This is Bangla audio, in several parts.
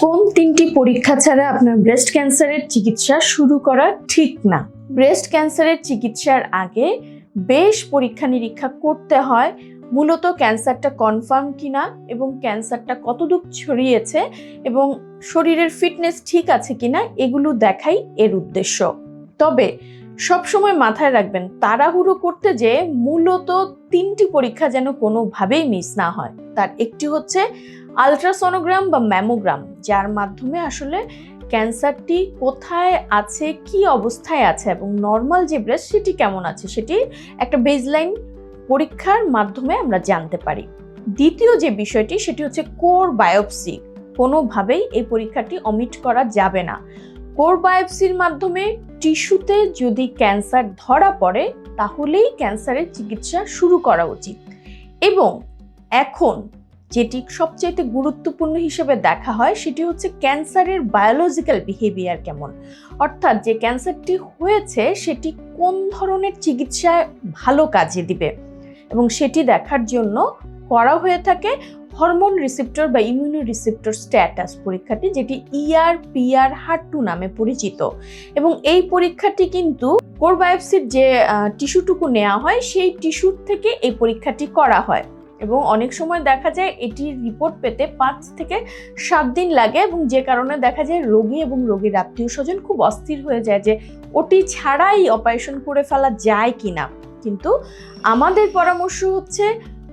কোন তিনটি পরীক্ষা ছাড়া আপনার ব্রেস্ট ক্যান্সারের চিকিৎসা শুরু করা ঠিক না? ব্রেস্ট ক্যান্সারের চিকিৎসার আগে বেশ পরীক্ষা নিরীক্ষা করতে হয়, মূলত ক্যান্সারটা কনফার্ম কিনা এবং ক্যান্সারটা কতদূর ছড়িয়েছে এবং শরীরের ফিটনেস ঠিক আছে কিনা, এগুলো দেখাই এর উদ্দেশ্য। তবে সবসময় মাথায় রাখবেন, তাড়াহুড়ো করতে যে মূলত তিনটি পরীক্ষা যেন কোনোভাবেই মিস না হয়। তার একটি হচ্ছে আলট্রাসোনোগ্রাম বা ম্যামোগ্রাম, যার মাধ্যমে আসলে ক্যান্সারটি কোথায় আছে, কি অবস্থায় আছে এবং নর্মাল যে ব্রেস্ট, সেটি কেমন আছে, সেটি একটা বেজলাইন পরীক্ষার মাধ্যমে আমরা জানতে পারি। দ্বিতীয় যে বিষয়টি, সেটি হচ্ছে কোর বায়োপসি, কোনোভাবেই এই পরীক্ষাটি অমিট করা যাবে না। কোর বায়োপসির মাধ্যমে টিস্যুতে যদি ক্যান্সার ধরা পড়ে, তাহলেই ক্যান্সারের চিকিৎসা শুরু করা উচিত। এবং এখন যেটি সবচেয়ে গুরুত্বপূর্ণ হিসেবে দেখা হয়, সেটি হচ্ছে ক্যান্সারের বায়োলজিক্যাল বিহেভিয়ার কেমন? অর্থাৎ যে ক্যান্সারটি হয়েছে, সেটি কোন ধরনের চিকিৎসায় ভালো কাজে দিবে? এবং সেটি দেখার জন্য করা হয়ে থাকে হরমোন রিসেপ্টর বা ইমিউনো রিসেপ্টর স্ট্যাটাস পরীক্ষাটি, যেটি E ইআর পিআর হার্টু নামে পরিচিত। এবং এই পরীক্ষাটি কিন্তু কোর বায়োপসির যে টিস্যুটুকু নেওয়া হয়, সেই টিস্যুর থেকে এই পরীক্ষাটি করা হয়। এবং অনেক সময় দেখা যায় এটির রিপোর্ট পেতে পাঁচ থেকে সাত দিন লাগে এবং যে কারণে দেখা যায় রোগী এবং রোগীর আত্মীয় স্বজন খুব অস্থির হয়ে যায় যে, ওটি ছাড়াই অপারেশন করে ফেলা যায় কিনা। কিন্তু আমাদের পরামর্শ হচ্ছে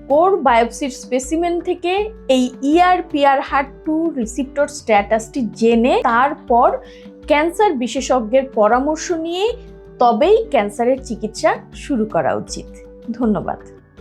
কোর বায়োপসির স্পেসিমেন থেকে এই ইআরপিআর ইআর পিআর হার্ট টু রিসিপ্টর স্ট্যাটাসটি জেনে তারপর ক্যান্সার বিশেষজ্ঞের পরামর্শ নিয়ে তবেই ক্যান্সারের চিকিৎসা শুরু করা উচিত। ধন্যবাদ।